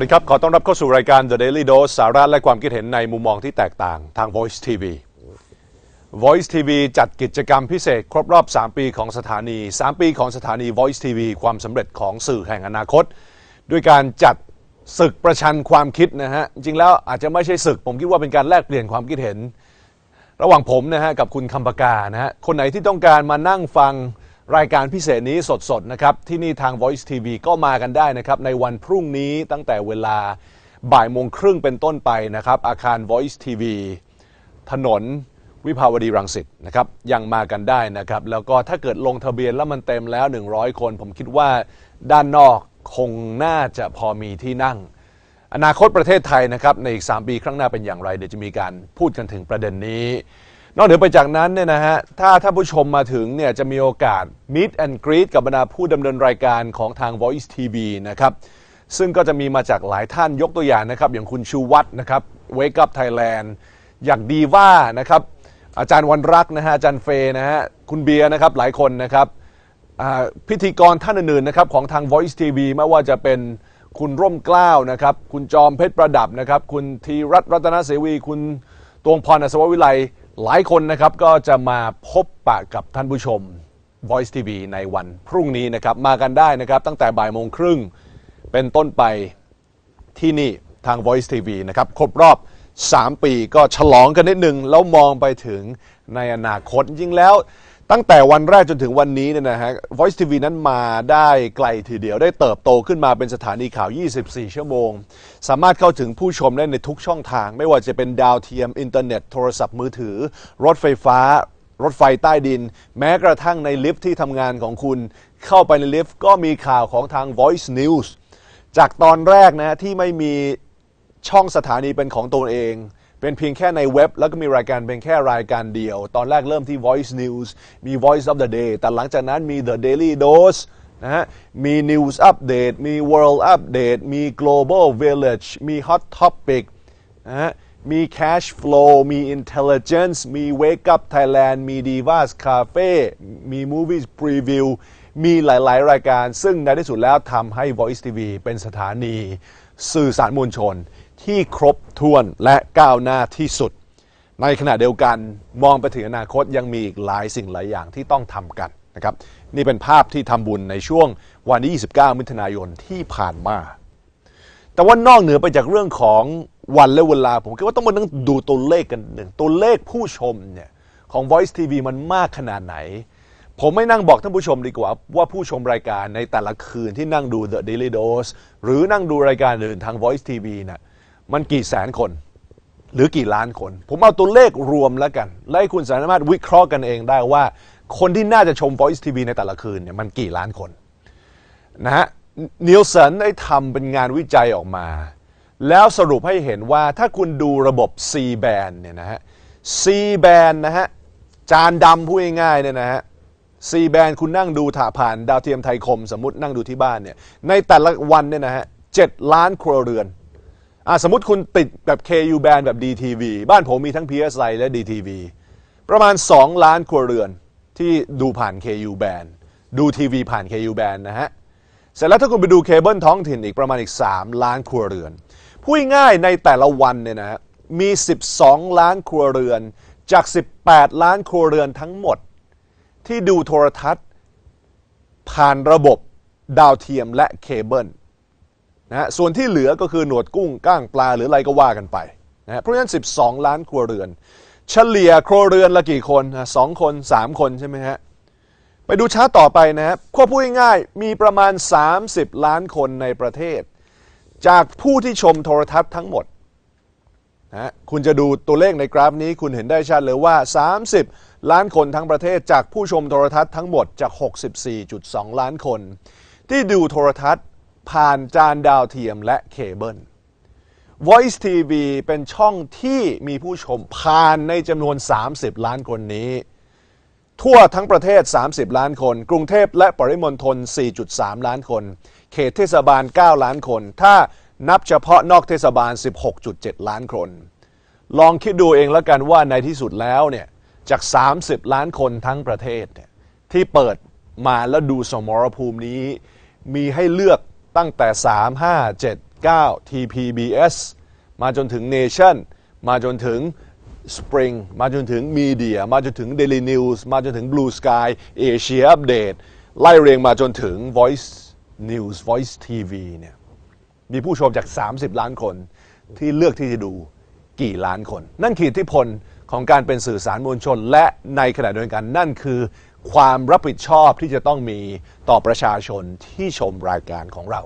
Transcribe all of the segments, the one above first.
สวัสดีครับ ขอต้อนรับเข้าสู่รายการ The Daily Dose สาระและความคิดเห็นในมุมมองที่แตกต่างทาง Voice TV Voice TV จัดกิจกรรมพิเศษครบรอบ 3 ปีของสถานี 3 ปีของสถานี Voice TV ความสำเร็จของสื่อแห่งอนาคต ด้วยการจัดศึกประชันความคิดนะฮะ จริงแล้วอาจจะไม่ใช่ศึก ผมคิดว่าเป็นการแลกเปลี่ยนความคิดเห็น ระหว่างผมนะฮะกับคุณคำปากานะฮะ คนไหนที่ต้องการมานั่งฟัง รายการพิเศษนี้สดๆนะครับ ที่นี่ทาง Voice TV ก็มากันได้นะครับ ในวันพรุ่งนี้ตั้งแต่เวลาบ่ายโมงครึ่งเป็นต้นไปนะครับ อาคาร Voice TV ถนนวิภาวดีรังสิตนะครับ ยังมากันได้นะครับ แล้วก็ถ้าเกิดลงทะเบียนแล้วมันเต็มแล้ว 100 คน ผมคิดว่าด้านนอกคงน่าจะพอมีที่นั่ง อนาคตประเทศไทยนะครับในอีก 3 ปีข้างหน้าเป็นอย่างไร เดี๋ยวจะมีการพูดกันถึงประเด็นนี้ นอกเหนือไปจากนั้นเนี่ยนะฮะถ้าท่านผู้ชมมาถึงเนี่ยจะมีโอกาส Meet and Greet กับบรรดาผู้ดำเนินรายการของทาง Voice TV นะครับซึ่งก็จะมีมาจากหลายท่านยกตัวอย่างนะครับ อย่างคุณชูวัฒน์นะครับ Wake Up Thailand อย่างดีว่านะครับอาจารย์วันรักนะฮะอาจารย์เฟย์นะฮะคุณเบียร์นะครับหลายคนนะครับพิธีกรท่านอื่นๆนะครับของทาง Voice TV ไม่ว่าจะเป็นคุณร่มกล้าวนะครับ คุณจอมเพชรประดับนะครับ คุณธีรัตน์รัตนเสวี คุณตวงพรอัศววิไล หลายคนนะครับก็จะมาพบปะกับท่านผู้ชม Voice TV ในวันพรุ่งนี้นะครับ มากันได้นะครับตั้งแต่บ่ายโมงครึ่งเป็นต้นไปที่นี่ทาง Voice TV นะครับ ครบรอบ 3 ปีก็ฉลองกันนิดหนึ่งแล้วมองไปถึงในอนาคตยิ่งแล้ว ตั้งแต่วันแรกจนถึงวันนี้เนี่ยนะฮะ Voice TV นั้นมาได้ไกลทีเดียวได้เติบโตขึ้นมาเป็นสถานีข่าว 24 ชั่วโมง สามารถเข้าถึงผู้ชมได้ในทุกช่องทาง ไม่ว่าจะเป็นดาวเทียม อินเทอร์เน็ต โทรศัพท์มือถือ รถไฟฟ้า รถไฟใต้ดิน แม้กระทั่งในลิฟท์ที่ทำงานของคุณ เข้าไปในลิฟต์ก็มีข่าวของทาง Voice News จากตอนแรกนะฮะที่ไม่มีช่องสถานีเป็นของตัวเอง เป็นเพียงแค่ในเว็บ แล้วก็มีรายการเป็นแค่รายการเดียว ตอนแรกเริ่มที่ Voice News มี Voice of the Day แต่หลังจากนั้นมี The Daily Dose นะฮะ มี News Update มี World Update มี Global Village มี Hot Topic นะฮะ มี Cash Flow มี Intelligence มี Wake Up Thailand มี Divas Cafe มี Movies Preview มีหลาย ๆ รายการ ซึ่งในที่สุดแล้วทำให้ Voice TV เป็นสถานีสื่อสารมวลชน ที่ครบถ้วนและก้าวหน้าที่สุด ในขณะเดียวกันมองไปถึงอนาคตยังมีอีกหลายสิ่งหลายอย่างที่ต้องทำกันนะครับนี่เป็นภาพที่ทำบุญในช่วงวันที่ 29 มิถุนายนที่ผ่านมา แต่ว่านอกเหนือไปจากเรื่องของวันและเวลา ผมคิดว่าต้องมานั่งดูตัวเลขกันหนึ่งตัวเลขผู้ชมเนี่ยของ Voice TV มันมากขนาดไหน ผมไม่นั่งบอกท่านผู้ชมดีกว่า ว่าผู้ชมรายการในแต่ละคืนที่นั่งดู The Daily Dose หรือนั่งดูรายการอื่นทาง Voice TV น่ะ มันกี่แสนคน หรือกี่ล้านคน ผมเอาตัวเลขรวมแล้วกัน และให้คุณสามารถวิเคราะห์กันเองได้ว่า คนที่น่าจะชม Voice TV ในแต่ละคืนเนี่ยมันกี่ล้านคนนะฮะนิลสันได้ทำเป็นงานวิจัยออกมา แล้วสรุปให้เห็นว่าถ้าคุณดูระบบ C band เนี่ยนะฮะ C band นะฮะจานดำพูดง่ายๆเนี่ยนะฮะ C band คุณนั่งดูถ่าผ่านดาวเทียมไทยคม สมมตินั่งดูที่บ้านเนี่ยในแต่ละวันเนี่ยนะฮะเจ็ดล้านครัวเรือน สมมติคุณติดแบบ KU band แบบ DTV บ้านผมมีทั้ง PSI และ DTV ประมาณ 2 ล้านครัวเรือนที่ดูผ่าน KU band ดูทีวีผ่าน KU band นะฮะ เสร็จแล้วถ้าคุณไปดูเคเบิลท้องถิ่นอีกประมาณอีก 3 ล้านครัวเรือน พูดง่ายในแต่ละวันเนี่ยนะฮะมี 12 ล้านครัวเรือนจาก 18 ล้านครัวเรือนทั้งหมด ที่ดูโทรทัศน์ ผ่านระบบดาวเทียมและเคเบิล นะฮะส่วนที่เหลือก็คือหนวดกุ้งก้างปลาหรืออะไรก็ว่ากันไปนะฮะเพราะฉะนั้น 12 ล้านครัวเรือน เฉลี่ยครัวเรือนละกี่คนสองคน 3 คนใช่ไหมฮะไปดูชาร์ตต่อไปนะครับควบพูดง่ายๆมีประมาณ 30 ล้านคนในประเทศ จากผู้ที่ชมโทรทัศน์ทั้งหมดนะฮะคุณจะดูตัวเลขในกราฟนี้คุณเห็นได้ชัดเลยว่า 30 ล้านคนทั้งประเทศ จากผู้ชมโทรทัศน์ทั้งหมดจาก 64.2 ล้านคน ที่ดูโทรทัศน์ ผ่านจานดาวเทียมและเคเบิล Voice TV เป็นช่องที่มีผู้ชมผ่านในจำนวน 30 ล้านคนนี้ ทั่วทั้งประเทศ 30 ล้านคน กรุงเทพและปริมณฑล 4.3 ล้านคน เขตเทศบาล 9 ล้านคน ถ้านับเฉพาะนอกเทศบาล 16.7 ล้านคน ลองคิดดูเองแล้วกันว่าในที่สุดแล้วเนี่ยจาก 30 ล้านคนทั้งประเทศเนี่ยที่เปิดมาแล้วดูสมรภูมินี้ มีให้เลือก ตั้งแต่ 3 5 7 9 TPBS มาจนถึง Nation มาจนถึง Spring มาจนถึง Media มาจนถึง Daily News มาจนถึง Blue Sky Asia Update ไล่เรียงมาจนถึง Voice News Voice TV เนี่ยมีผู้ชมจาก 30 ล้านคนที่เลือกที่จะดูกี่ล้านคน นั่นคืออิทธิพลของการเป็นสื่อสารมวลชน และในขณะเดียวกันนั่นคือ ความรับผิดชอบที่จะต้องมีต่อประชาชนที่ชมรายการของเรา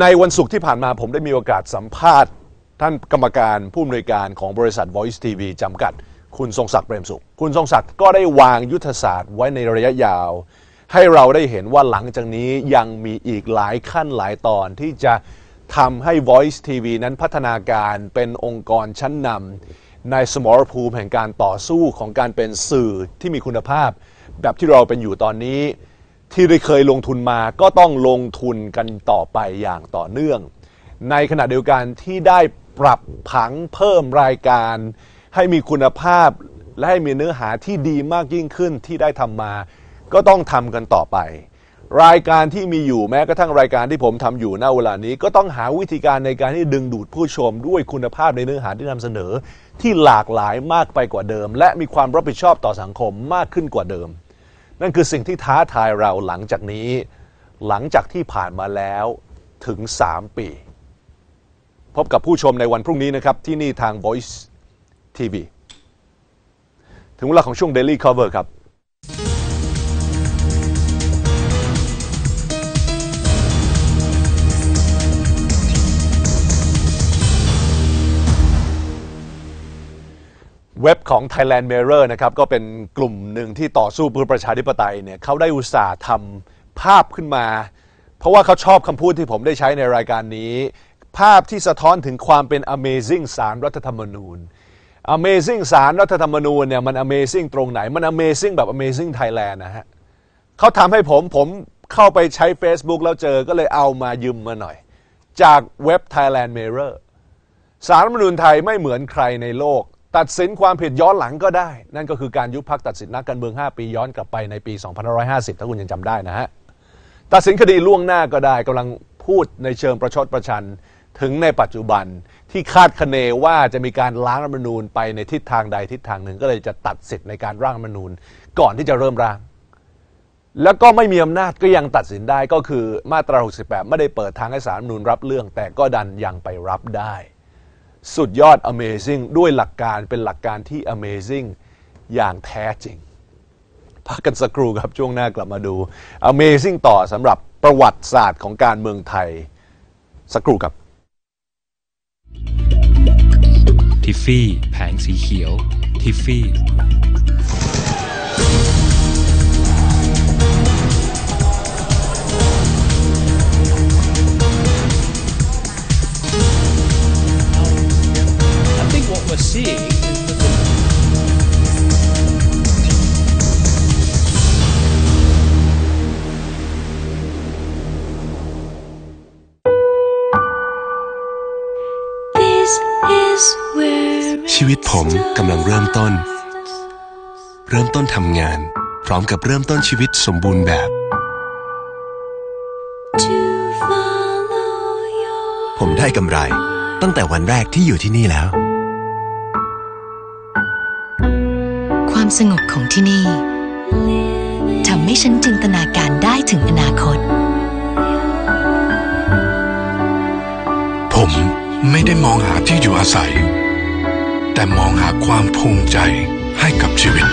ในวันศุกร์ที่ผ่านมาผมได้มีโอกาสสัมภาษณ์ ท่านกรรมการผู้อำนวยการของบริษัท Voice TV จำกัด คุณทรงศักดิ์เปรมสุข คุณทรงศักดิ์ก็ได้วางยุทธศาสตร์ไว้ในระยะยาว ให้เราได้เห็นว่าหลังจากนี้ยังมีอีกหลายขั้นหลายตอนที่จะทำให้ Voice TV นั้นพัฒนาการเป็นองค์กรชั้นนำ ในสมรภูมิแห่งการต่อสู้ของการเป็นสื่อที่มีคุณภาพ แบบที่เราเป็นอยู่ตอนนี้ ที่ได้เคยลงทุนมาก็ต้องลงทุนกันต่อไปอย่างต่อเนื่อง ในขณะเดียวกันที่ได้ปรับผังเพิ่มรายการ ให้มีคุณภาพ และให้มีเนื้อหาที่ดีมากยิ่งขึ้นที่ได้ทำมา ก็ต้องทำกันต่อไป รายการที่มีอยู่แม้กระทั่งรายการที่ผมทำอยู่ณเวลานี้ ก็ต้องหาวิธีการในการที่ดึงดูดผู้ชมด้วยคุณภาพในเนื้อหาที่นำเสนอ ที่หลากหลายมากไปกว่าเดิม และมีความรับผิดชอบต่อสังคมมากขึ้นกว่าเดิม นั่นคือสิ่งที่ท้าทายเราหลังจากนี้ หลังจากที่ผ่านมาแล้วถึง 3 ปี พบกับผู้ชมในวันพรุ่งนี้นะครับ ที่นี่ทาง Voice TV ถึงเวลาของช่วง Daily Cover ครับ เว็บของ Thailand Mirror นะครับก็เป็นกลุ่มหนึ่งที่ต่อสู้เพื่อประชาธิปไตยเนี่ยเขาได้อุตส่าห์ทำภาพขึ้นมา เพราะว่าเขาชอบคำพูดที่ผมได้ใช้ในรายการนี้ ภาพที่สะท้อนถึงความเป็น Amazing สารรัฐธรรมนูญ Amazing สารรัฐธรรมนูญเนี่ยมัน Amazing ตรงไหนมัน Amazing แบบ Amazing Thailand นะฮะเขาทำให้ผมผมเข้าไปใช้ Facebook แล้วเจอก็เลยเอามายืมมาหน่อย จากเว็บ Thailand Mirror สารรัฐธรรมนูญไทยไม่เหมือนใครในโลก ตัดสินความผิดย้อนหลังก็ได้ นั่นก็คือการยุบพักตัดสินนักการเมือง 5 ปีย้อนกลับไปในปี 2550 ถ้าคุณยังจำได้นะฮะ ตัดสินคดีล่วงหน้าก็ได้กำลังพูดในเชิงประชดประชันถึงในปัจจุบันที่คาดคะเนว่าจะมีการล้างรัฐธรรมนูญไปในทิศทางใดทิศทางหนึ่ง ก็เลยจะตัดสิทธิ์ในการร่างรัฐธรรมนูญก่อนที่จะเริ่มร่าง แล้วก็ไม่มีอำนาจก็ยังตัดสินได้ก็คือมาตรา 68 ไม่ได้เปิดทางให้สารรัฐธรรมนูญรับเรื่อง แต่ก็ดันยังไปรับได้ สุดยอด Amazing ด้วยหลักการเป็นหลักการที่ Amazing อย่างแท้จริง พักกันสักครู่ครับช่วงหน้ากลับมาดู Amazing ต่อสำหรับประวัติศาสตร์ของการเมืองไทย สักครู่ครับ ทิฟฟี่ แผงสีเขียว ทิฟฟี่ seeing is that the This is where ชีวิตผมกำลังเริ่มต้น เริ่มต้นทำงาน พร้อมกับเริ่มต้นชีวิตสมบูรณ์แบบ to follow your ผมได้กำไร ตั้งแต่วันแรกที่อยู่ที่นี่แล้ว สงบของที่นี่ทำให้ฉันจินตนาการได้ถึงอนาคต ผมไม่ได้มองหาที่อยู่อาศัย แต่มองหาความภูมิใจให้กับชีวิต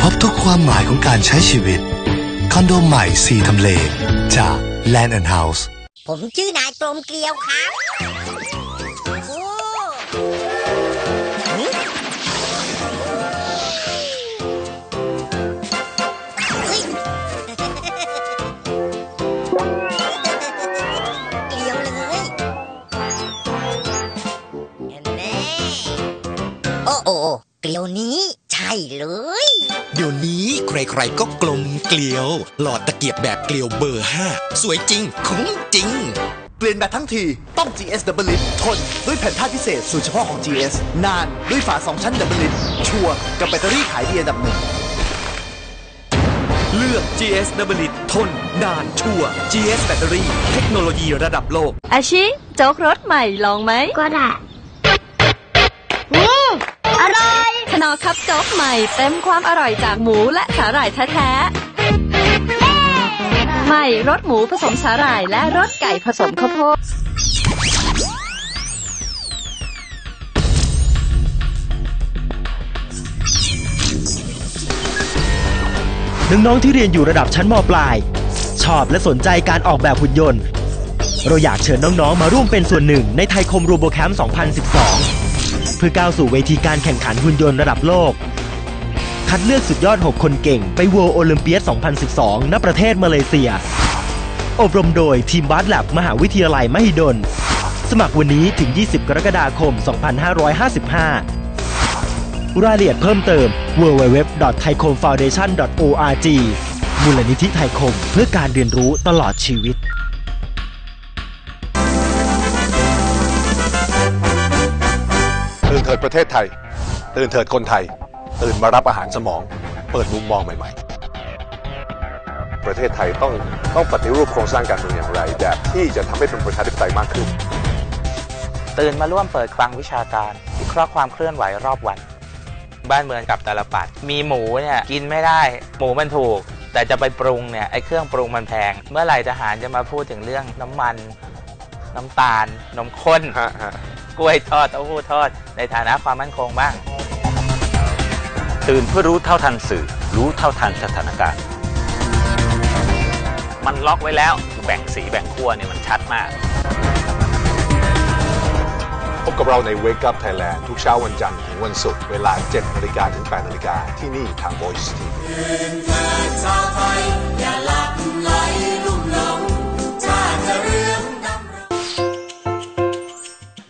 พบทุกความหมายของการใช้ชีวิต คอนโดใหม่สีทำเลจาก Land and House ผมชื่อนายกลมเกลียวครับ เกลียวนี้ ใช่เลย เดี๋ยวนี้ใครๆก็กลมเกลียว หลอดตะเกียบแบบเกลียวเบอร์5สวยจริงคุ้มจริง เปลี่ยนแบบทั้งที ต้อง GS Double Lip ทน ด้วยแผ่นธาตุพิเศษสูตรเฉพาะของ GS นาน ด้วยฝา2ชั้น Double Lip ชัวร์กับแบตเตอรี่ขายดีอันดับหนึ่งเลือก GS Double Lid ทนนานชัวร์ GS แบตเตอรี่เทคโนโลยีระดับโลก อาชิโจ๊กรสใหม่ลองไหมก็ได้อืมอร่อยข นอคับโจ๊กใหม่เต็มความอร่อยจากหมูและสาหร่ายแท้ๆ ใหม่รสหมูผสมสาหร่ายและรสไก่ผสมข้าวโพดน้องๆที่เรียนอยู่ระดับชั้นมปลาย ชอบและสนใจการออกแบบหุ่นยนต์ เราอยากเชิญน้องๆ มาร่วมเป็นส่วนหนึ่งในไทยคมโรโบแคมป์ 2012 เพื่อก้าวสู่เวทีการแข่งขันหุ่นยนต์ระดับโลก คัดเลือกสุดยอด 6 คนเก่งไป World Olympiad 2012 ณ ประเทศมาเลเซีย อบรมโดยทีมบาสแลบมหาวิทยาลัยมหิดล สมัครวันนี้ถึง 20 กรกฎาคม 2555 รายละเอียดเพิ่มเติม www.thaikomfoundation.org มูลนิธิไทยคมเพื่อการเรียนรู้ตลอดชีวิต เถิดประเทศไทย ตื่นเถิดคนไทย ตื่นมารับอาหารสมอง เปิดมุมมองใหม่ ๆ ประเทศไทยต้องต้องปฏิรูปโครงสร้างการเมืองอย่างไร แบบที่จะทำให้เป็นประชาธิปไตยมากขึ้น ตื่นมาร่วมเปิดคลังวิชาการวิเคราะห์ความเคลื่อนไหวรอบวัน บ้านเมืองกับตาลปัด มีหมูเนี่ยกินไม่ได้ หมูมันถูก แต่จะไปปรุงเนี่ยไอ้เครื่องปรุงมันแพง เมื่อไหร่ทหารจะมาพูดถึงเรื่องน้ำมัน น้ำตาลนมข้น กล้วยทอดเต้าหู้ทอด ในฐานะความมั่นคงบ้าง ตื่นเพื่อรู้เท่าทันสื่อ รู้เท่าทันสถานการณ์ มันล็อกไว้แล้วแบ่งสีแบ่งขั้วเนี่ยมันชัดมาก พบกับเราใน Wake Up Thailand ทุกเช้าวันจันทร์ถึงวันศุกร์เวลา 7นาฬิกาถึง8นาฬิกาที่นี่ทาง Voice TV ชาวไทยอย่า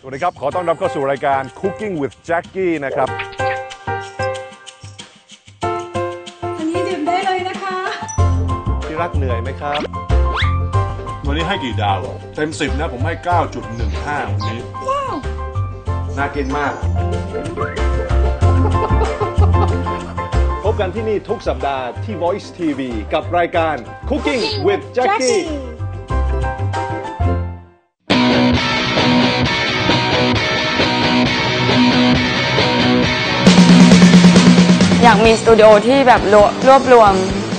วัสดีครับ ขอต้อนรับเข้าสู่รายการ Cooking with Jackie นะครับ อันนี้ดื่มได้เลยนะคะ ที่รักเหนื่อยไหมครับ วันนี้ให้กี่ดาวเต็ม 10 นะ ผมให้ 9.15 วันนี้ ว้าว น่ากินมาก พบกันที่นี่ทุกสัปดาห์ที่ Voice TV กับรายการ Cooking with Jackie อยากมีสตูดิโอที่แบบรวรวบรวม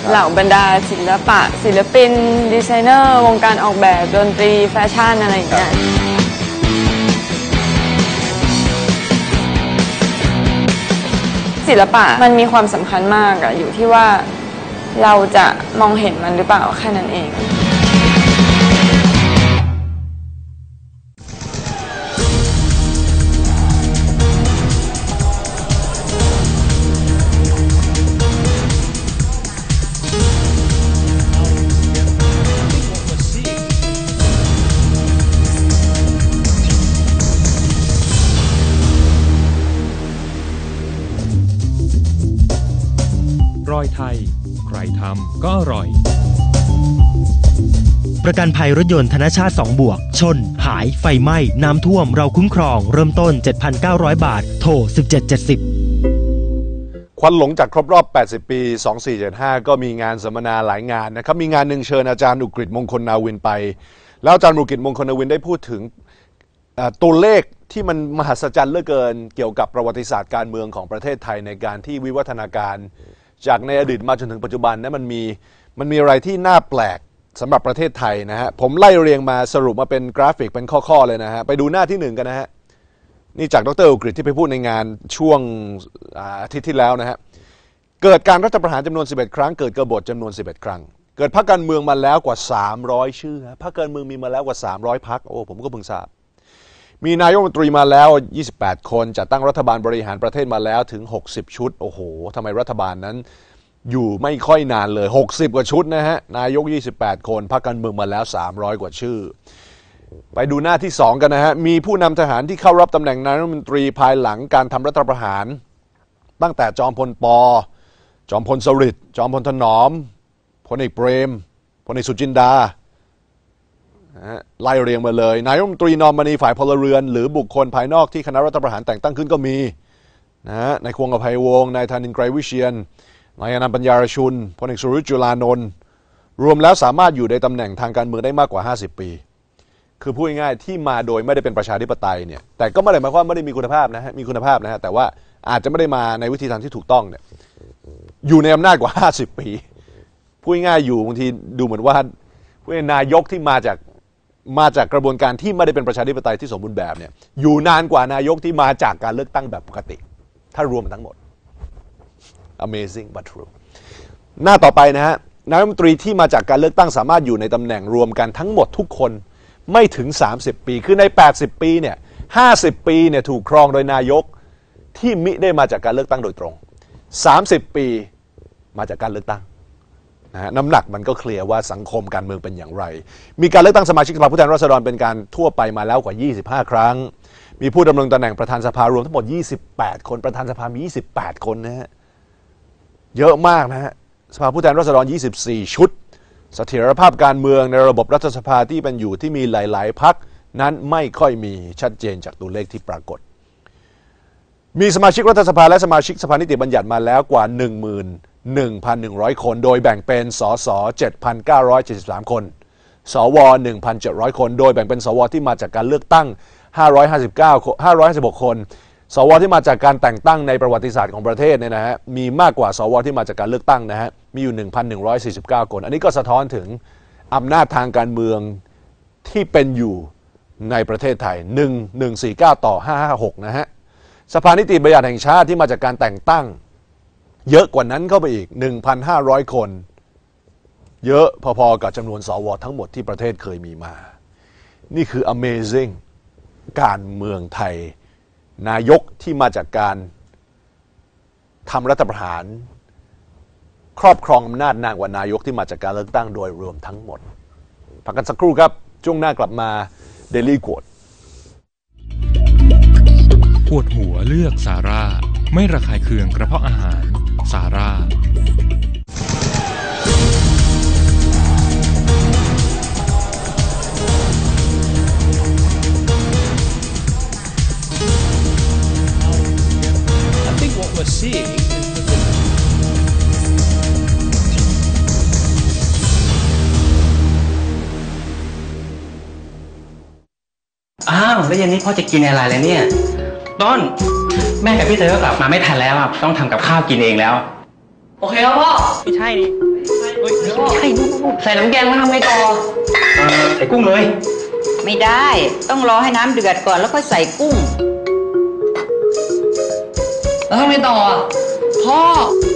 เหล่าบรรดาศิลปะ ศิลปิน ดีไซเนอร์ วงการออกแบบดนตรีแฟชั่นอะไรอย่างเงี้ยศิลปะมันมีความสำคัญมากอะอยู่ที่ว่าเราจะมองเห็นมันหรือเปล่าแค่นั้นเอง ประกันภัยรถยนต์ธนชาติ 2 บวก ชน หาย ไฟไหม้ น้ำท่วม เราคุ้มครอง เริ่มต้น 7,900 บาท โทร 1770 ควันหลงจากครบรอบ 80 ปี 2475 ก็มีงานสัมมนาหลายงานนะครับ มีงานหนึ่งเชิญอาจารย์อุกฤษมงคลนาวินไป แล้วอาจารย์อุกฤษมงคลนาวินได้พูดถึงตัวเลขที่มันมหัศจรรย์เหลือเกิน เกี่ยวกับประวัติศาสตร์การเมืองของประเทศไทยในการที่วิวัฒนาการ จากในอดีตมาจนถึงปัจจุบันนั้นมันมีมันมีอะไรที่น่าแปลก สำหรับประเทศไทยนะฮะผมไล่เรียงมาสรุปมาเป็นกราฟิกเป็นข้อๆเลยนะฮะไปดูหน้าที่หนึ่งกันนะฮะนี่จากดรอุกฤษที่ไปพูดในงานช่วงอาทิตย์ที่แล้วนะฮะเกิดการรัฐประหารจำนวน 11 ครั้ง เกิดกบฏจำนวน 11 ครั้ง เกิดพรรคการเมืองมาแล้วกว่า 300 ชื่อพรรคการเมืองมีมาแล้วกว่า 300พรรคโอ้ผมก็เพิ่งทราบมีนายกรัฐมนตรีมาแล้ว 28 คนจัดตั้งรัฐบาลบริหารประเทศมาแล้วถึง 60 ชุด โอ้โหทำไมรัฐบาลนั้น อยู่ไม่ค่อยนานเลย 60 กว่าชุดนะฮะ นายก 28 คนพรรคการเมืองมาแล้ว 300 กว่าชื่อ ไปดูหน้าที่ 2 กันนะฮะ มีผู้นำทหารที่เข้ารับตำแหน่งนายกรัฐมนตรีภายหลังการทำรัฐประหาร ตั้งแต่จอมพลปอ จอมพลสฤษดิ์จอมพลถนอมพลเอกเปรมพลเอกสุจินดาไล่เรียงมาเลย นายกรัฐมนตรีนอมนีฝ่ายพลเรือน หรือบุคคลภายนอกที่คณะรัฐประหารแต่งตั้งขึ้นก็มีนะฮะนายควงอภัยวงศ์นายธานินทร์ไกรวิเชียน นายอนันต์ปัญญารชุนพลเอกสุริยจุลานนท์รวมแล้วสามารถอยู่ในตำแหน่งทางการเมืองได้มากกว่า 50 ปี คือพูดง่ายๆที่มาโดยไม่ได้เป็นประชาธิปไตยเนี่ยแต่ก็ไม่ได้หมายความไม่ได้มีคุณภาพนะฮะมีคุณภาพนะฮะแต่ว่าอาจจะไม่ได้มาในวิธีทางที่ถูกต้องเนี่ยอยู่ในอำนาจกว่า 50 ปีพูดง่ายๆอยู่บางทีดูเหมือนว่าผู้นายกที่มาจากมาจากกระบวนการที่ไม่ได้เป็นประชาธิปไตยที่สมบูรณ์แบบเนี่ยอยู่นานกว่านายกที่มาจากการเลือกตั้งแบบปกติ ถ้ารวมทั้งหมด amazing but true หน้าต่อไปนะฮะนายกรัฐมนตรีที่มาจากการเลือกตั้งสามารถอยู่ในตำแหน่งรวมกันทั้งหมดทุกคนไม่ถึง 30 ปี คือใน 80 ปีเนี่ย50 ปีเนี่ยถูกครองโดยนายกที่มิได้มาจากการเลือกตั้งโดยตรง 30 ปีมาจากการเลือกตั้งนะฮะน้ำหนักมันก็เคลียร์ว่าสังคมการเมืองเป็นอย่างไร มีการเลือกตั้งสมาชิกสภาผู้แทนราษฎรเป็นการทั่วไปมาแล้วกว่า 25 ครั้ง มีผู้ดำรงตำแหน่งประธานสภารวมทั้งหมด 28 คนประธานสภามี 28 คนนะฮะ เยอะมากนะฮะสภาผู้แทนราษฎร 24 ชุดเสถียรภาพการเมืองในระบบรัฐสภาที่เป็นอยู่ที่มีหลาย ๆ พักนั้นไม่ค่อยมีชัดเจนจากตัวเลขที่ปรากฏ มีสมาชิกรัฐสภาและสมาชิกสภานิติบัญญัติมาแล้วกว่า 11,100 คน โดยแบ่งเป็นสส7,973 คน สว 1,700 คน โดยแบ่งเป็นสวที่มาจากการเลือกตั้ง 559 556 คน สวที่มาจากการแต่งตั้งในประวัติศาสตร์ของประเทศเนี่ยนะฮะมีมากกว่าสวที่มาจากการเลือกตั้งนะฮะมีอยู่ 1,149 คน อันนี้ก็สะท้อนถึงอำนาจทางการเมืองที่เป็นอยู่ในประเทศไทย 1149 ต่อ 556 นะฮะสภานิติบัญญัติแห่งชาติที่มาจากการแต่งตั้ง เยอะกว่านั้นเข้าไปอีก 1,500 คน เยอะพอๆกับจำนวนสวทั้งหมดที่ประเทศเคยมีมา นี่คือ amazing การเมืองไทย นายกที่มาจากการทำรัฐประหาร ครอบครองอำนาจนานกว่านายกที่มาจากการเลือกตั้งโดยรวมทั้งหมดพักกันสักครู่ครับช่วงหน้ากลับมาเดลี่กวดปวดหัวเลือกสาร่าไม่ระคายเคืองกระเพาะอาหาร สาร่า แล้วเย็นนี้พ่อจะกินอะไรเลยเนี่ยต้นแม่กับพี่เตยก็กลับมาไม่ทันแล้วอะต้องทำกับข้าวกินเองแล้วโอเคแล้วพ่อไม่ใช่นี่ไม่ใช่นู่นใส่น้ำแกงมาทำไงต่อเออใส่กุ้งเลย ไม่ได้ ต้องรอให้น้ำเดือดก่อนแล้วค่อยใส่กุ้ง แล้วทำไงต่ออะพ่อ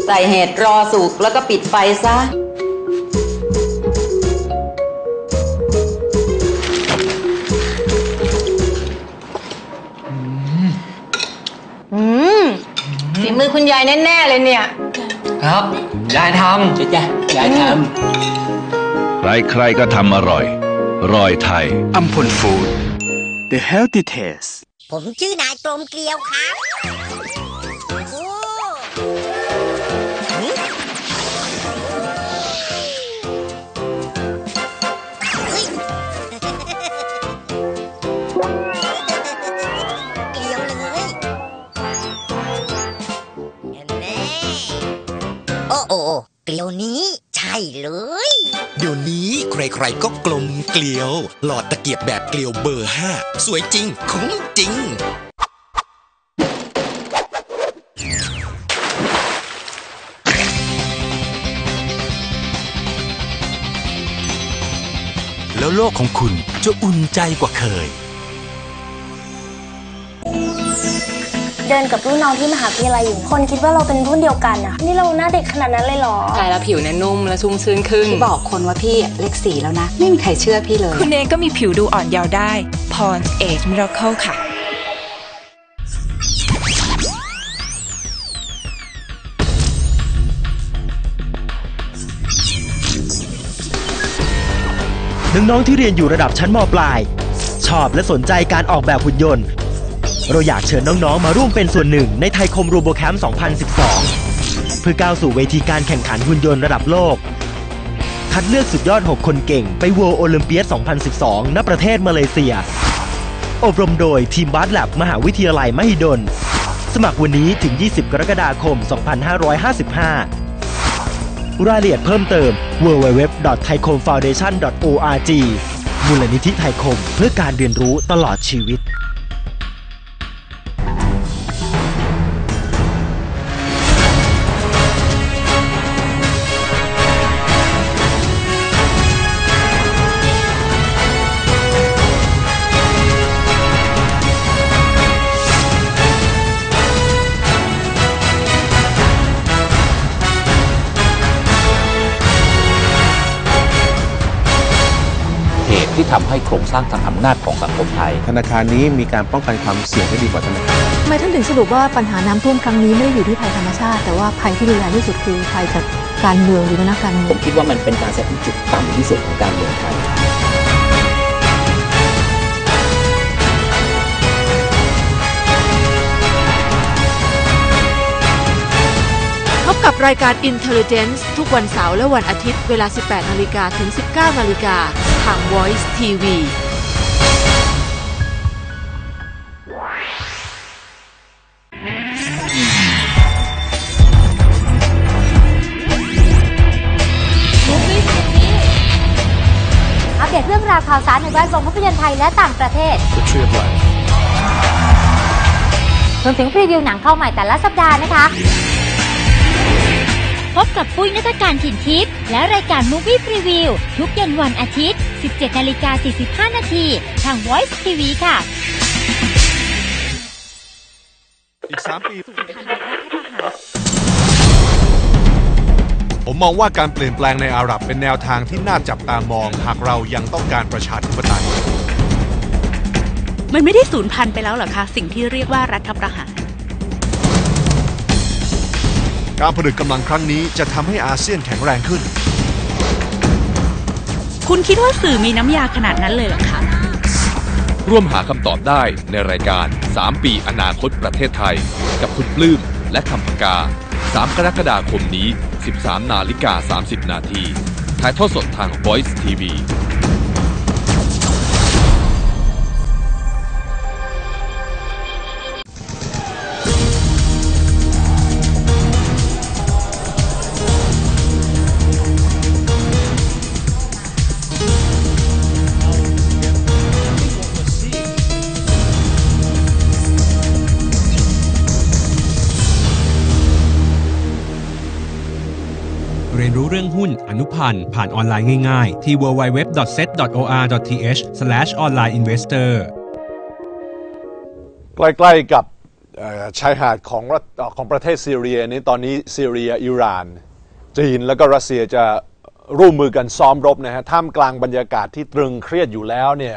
ใส่เห็ดรอสุกแล้วก็ปิดไฟซะ คุณยายแน่ๆเลยเนี่ย ครับ ยายทำจ้ะยายทใครๆก็ทำอร่อย รอยไทย อัมพลฟู้ด The Healthy Taste ผมชื่อนายกลมเกลียวครับ โอ้ อ้โอ้เกลียวนี้ใช่เลย เดี๋ยวนี้ใครๆก็กลมเกลียว หลอดตะเกียบแบบเกลียวเบอร์5สวยจริงคุ้มจริง แล้วโลกของคุณจะอุ่นใจกว่าเคย เดินกับรุ่นน้องที่มหาวิทยาลัยอยู่ คนคิดว่าเราเป็นรุ่นเดียวกันอะนี่เราหน้าเด็กขนาดนั้นเลยเหรอใช่แล้วผิวเนี่ยนุ่มและชุ่มชื้นขึ้นพี่บอกคนว่าพี่เลขสี่แล้วนะ ไม่มีใครเชื่อพี่เลย คุณเองก็มีผิวดูอ่อนเยาว์ได้ Pond's Age Miracle ค่ะน้องๆที่เรียนอยู่ระดับชั้นมปลาย ชอบและสนใจการออกแบบหุ่นยนต์ เราอยากเชิญน้องๆ มาร่วมเป็นส่วนหนึ่งในไทยคมรูโบแคมป์ 2012 เพื่อก้าวสู่เวทีการแข่งขันหุ่นยนต์ระดับโลก คัดเลือกสุดยอด 6 คนเก่งไป World Olympiad 2012 ณ ประเทศมาเลเซีย อบรมโดยทีมบาสแลบมหาวิทยาลัยมหิดล สมัครวันนี้ถึง 20 กรกฎาคม 2555 รายละเอียดเพิ่มเติม www.thaikomfoundation.org มูลนิธิไทยคมเพื่อการเรียนรู้ตลอดชีวิต ที่ทำให้โครงสร้างทางอำนาจของสังคมไทย ธนาคารนี้มีการป้องกันความเสี่ยงได้ดีกว่าธนาคารทำไมท่านถึงสรุปว่าปัญหาน้ำท่วมครั้งนี้ไม่ได้อยู่ที่ภัยธรรมชาติ แต่ว่าภัยที่รุนแรงที่สุดคือภัยจากการเมืองหรือนักการเมืผองมคิดว่ามันเป็นการแสดงจุดต่ำที่สุดของการเมืองไทยพบกับรายการ Intelligence ทุกวันเสาร์และวันอาทิตย์เวลา 18 นาฬิกาถึง 19 นาฬิกา ทาง Voice TV อัปเดตเรื่องราวข่าวสารในแวดวงภาพยนตร์ไทยและต่างประเทศรวมถึงพรีวิวหนังเข้าใหม่แต่ละสัปดาห์นะคะ พบกับปุ้ยนัทการถิ่นทิพย์และรายการ Movie Preview ทุกเย็นวันอาทิตย์ 17นาฬิกา45นาทีทาง Voice TV ค่ะ อีก 3 ปี ผมมองว่าการเปลี่ยนแปลงในอาหรับเป็นแนวทางที่น่าจับตามอง หากเรายังต้องการประชาธิปไตย มันไม่ได้สูญพันธุ์ไปแล้วเหรอคะ สิ่งที่เรียกว่ารัฐประหาร การผลึกกำลังครั้งนี้จะทำให้อาเซียนแข็งแรงขึ้น คุณคิดว่าสื่อมีน้ำยาขนาดนั้นเลยเหรอคะ ร่วมหาคำตอบได้ในรายการ 3 ปีอนาคตประเทศไทย กับคุณปลื้มและคำปากา 3 กรกฎาคมนี้ 13 นาฬิกา 30 นาทีถ่ายทอดสดทาง Voice TV หุ้นอนุพันธ์ผ่านออนไลน์ง่ายๆ ที่ www.set.or.th/onlineinvestor ใกล้ๆกับชายหาดของรัฐของประเทศซีเรียนี้ตอนนี้ซีเรียอิหร่าน จีนแล้วก็รัสเซียจะร่วมมือกันซ้อมรบนะฮะท่ามกลางบรรยากาศที่ตรึงเครียดอยู่แล้วเนี่ย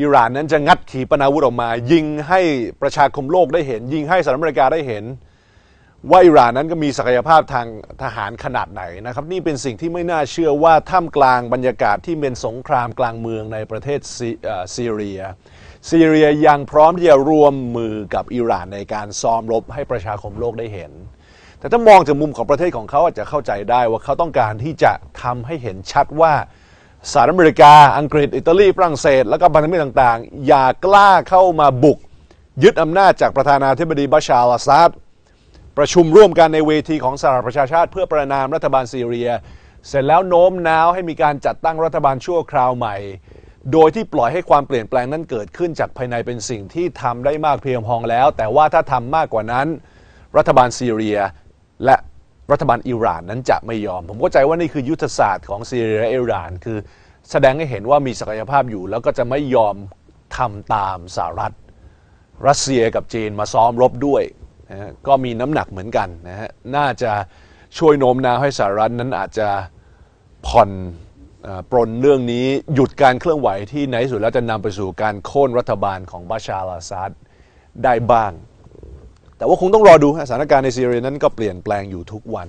อิหร่านนั้นจะงัดขีปนาวุธออกมา ยิงให้ประชาคมโลกได้เห็น ยิงให้สหรัฐอเมริกาได้เห็น ว่าอิหร่านนั้นก็มีศักยภาพทางทหารขนาดไหนนะครับ นี่เป็นสิ่งที่ไม่น่าเชื่อว่าท่ามกลางบรรยากาศที่เป็นสงครามกลางเมืองในประเทศซีเอ่อซีเรียซีเรียยังพร้อมที่จะร่วมมือกับอิหร่านในการซ้อมรบให้ประชาคมโลกได้เห็น แต่ถ้ามองจากมุมของประเทศของเขาอาจจะเข้าใจได้ว่าเขาต้องการที่จะทำให้เห็นชัดว่าสหรัฐอเมริกา อังกฤษ อิตาลี ฝรั่งเศส แล้วก็พันธมิตรต่างๆ อย่ากล้าเข้ามาบุก ยึดอำนาจจากประธานาธิบดีบาชาร์อัลาซัด ประชุมร่วมกันในเวทีของสหประชาชาติ เพื่อประนามรัฐบาลซีเรีย เสร็จแล้วโน้มน้าวให้มีการจัดตั้งรัฐบาลชั่วคราวใหม่ โดยที่ปล่อยให้ความเปลี่ยนแปลงนั้นเกิดขึ้นจากภายในเป็นสิ่งที่ทำได้มากเพียงพอแล้ว แต่ว่าถ้าทำมากกว่านั้น รัฐบาลซีเรีย และรัฐบาลอิหร่านนั้นจะไม่ยอม ผมเข้าใจว่านี่คือยุทธศาสตร์ของซีเรียและอิหร่าน คือแสดงให้เห็นว่ามีศักยภาพอยู่ แล้วก็จะไม่ยอมทำตามสหรัฐ รัสเซียกับจีนมาซ้อมรบด้วย นะก็มีน้ำหนักเหมือนกันนะฮะน่าจะช่วยโน้มน้าวให้สหรัฐนั้นอาจจะผ่อนอปรนเรื่องนี้หยุดการเคลื่อนไหวที่ในที่สุดแล้วจะนำไปสู่การโค่นรัฐบาลของบาชาร์ลาซัดได้บ้าง แต่ว่าคงต้องรอดูฮะสถานการณ์ในซีเรียนั้นก็เปลี่ยนแปลงอยู่ทุกวัน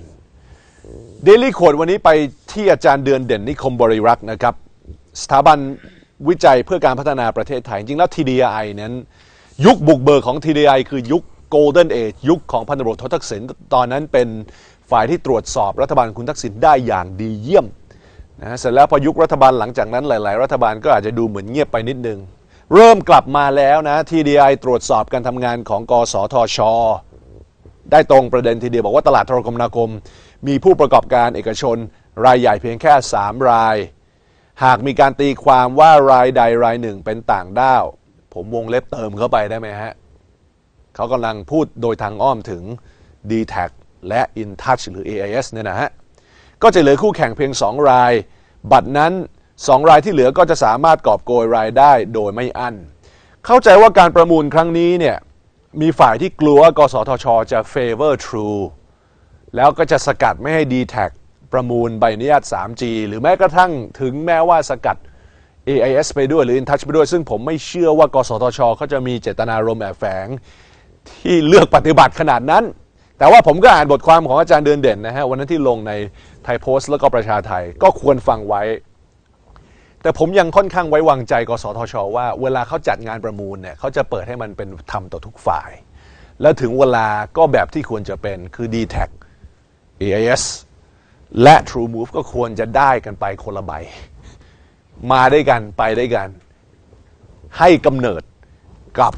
เดลี่โคดวันนี้ไปที่อาจารย์เดือนเด่นนิคมบริรักษ์นะครับสถาบันวิจัยเพื่อการพัฒนาประเทศไทย จริงแล้ว TDI นั้น ยุคบุกเบิกของ TDI คือยุค Golden Age ยุคของพันตำรวจโททักษิณตอนนั้นเป็นฝ่ายที่ตรวจสอบรัฐบาลคุณทักษิณได้อย่างดีเยี่ยมนะเสร็จแล้วพอยุครัฐบาลหลังจากนั้นหลาย ๆ รัฐบาลก็อาจจะดูเหมือนเงียบไปนิดนึง เริ่มกลับมาแล้วนะ TDI ตรวจสอบการทำงานของกสทช ได้ตรงประเด็นทีเดียวบอกว่าตลาดโทรคมนาคม มีผู้ประกอบการเอกชน รายใหญ่เพียงแค่ 3 ราย หากมีการตีความว่ารายใดรายหนึ่งเป็นต่างด้าว ผมวงเล็บเติมเข้าไปได้ไหมฮะ เขากำลังพูดโดยทางอ้อมถึง d t แทและ InTouch หรือ AIS เนี่ยนะฮะ ก็จะเหลือคู่แข่งเพียง 2 ราย บัตรนั้น 2 รายที่เหลือก็จะสามารถกอบโกยรายได้โดยไม่อั้น เข้าใจว่าการประมูลครั้งนี้เนี่ยมีฝ่ายที่กลัวกสทช จะ favor True แล้วก็จะสกัดไม่ให้ d t แทประมูลใบอนุญาต 3G หรือแม้กระทั่งถึงแม้ว่าสกัด AIS ไปด้วยหรือ InTouch ไปด้วย ซึ่งผมไม่เชื่อว่ากสทชเขาจะมีเจตนารมณ์แอบแฝง ที่เลือกปฏิบัติขนาดนั้น แต่ว่าผมก็อ่านบทความของอาจารย์เดือนเด่นนะฮะวันนั้นที่ลงในไทยโพสต์แล้วก็ประชาไทยก็ควรฟังไว้ แต่ผมยังค่อนข้างไว้วางใจกสทช ว่าเวลาเขาจัดงานประมูลเนี่ยเขาจะเปิดให้มันเป็นธรรมต่อทุกฝ่าย แล้วถึงเวลาก็แบบที่ควรจะเป็นคือ d t แท AIS และ True Move ก็ควรจะได้กันไปคนละใบ มาได้กันไปได้กัน ให้กำเนิดกับ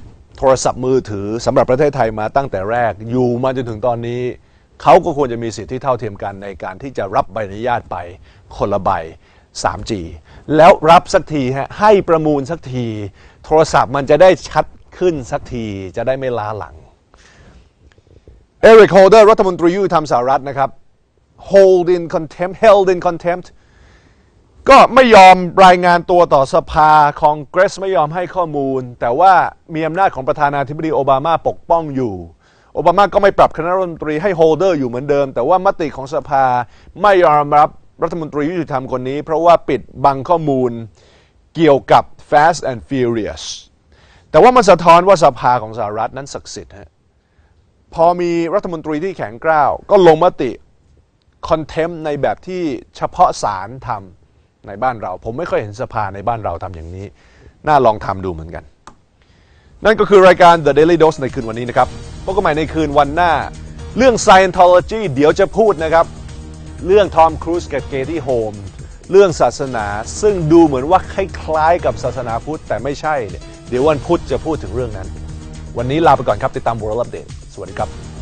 รศัพท์มือถือสำหรับประเทศไทยมาตั้งแต่แรกอยู่มาจนถึงตอนนี้เขาก็ควรจะมีสิทธิที่เท่าเทียมกันในการที่จะรับใบอนุญาตไปคนละใบ 3G แล้วรับสักทีฮะให้ประมูลสักที โทรศัพท์มันจะได้ชัดขึ้นสักทีจะได้ไม่ล้าหลังเอริกโฮเดอร์รัฐมนตรียุติธรรมสหรัฐนะครับ hold in contempt held in contempt ก็ไม่ยอมรายงานตัวต่อสภาคองเกรสไม่ยอมให้ข้อมูล แต่ว่ามีอำนาจของประธานาธิบดีโอบามาปกป้องอยู่ โอบามาก็ไม่ปรับคณะรัฐมนตรีให้โฮเดอร์อยู่เหมือนเดิม แต่ว่ามติของสภาไม่ยอมรับรัฐมนตรียุติธรรมคนนี้ เพราะว่าปิดบังข้อมูลเกี่ยวกับ Fast and Furious แต่ว่ามันสะท้อนว่าสภาของสหรัฐนั้นศักดิ์สิทธิ์ฮะพอมีรัฐมนตรีที่แข็งกร้าว ก็ลงมติคอนเทมในแบบที่เฉพาะศาลทำ ในบ้านเรา ผมไม่ค่อยเห็นสภาในบ้านเราทำอย่างนี้ น่าลองทำดูเหมือนกัน นั่นก็คือรายการ The Daily Dose ในคืนวันนี้นะครับพบกันใหม่ในคืนวันหน้า เรื่อง Scientology เดี๋ยวจะพูดนะครับ เรื่องทอมครูซกับเกตี้โฮมเรื่องศาสนาซึ่งดูเหมือนว่าคล้ายๆกับศาสนาพุทธแต่ไม่ใช่เนี่ยเดี๋ยววันพุธจะพูดถึงเรื่องนั้น วันนี้ลาไปก่อนครับติดตาม World Update สวัสดีครับ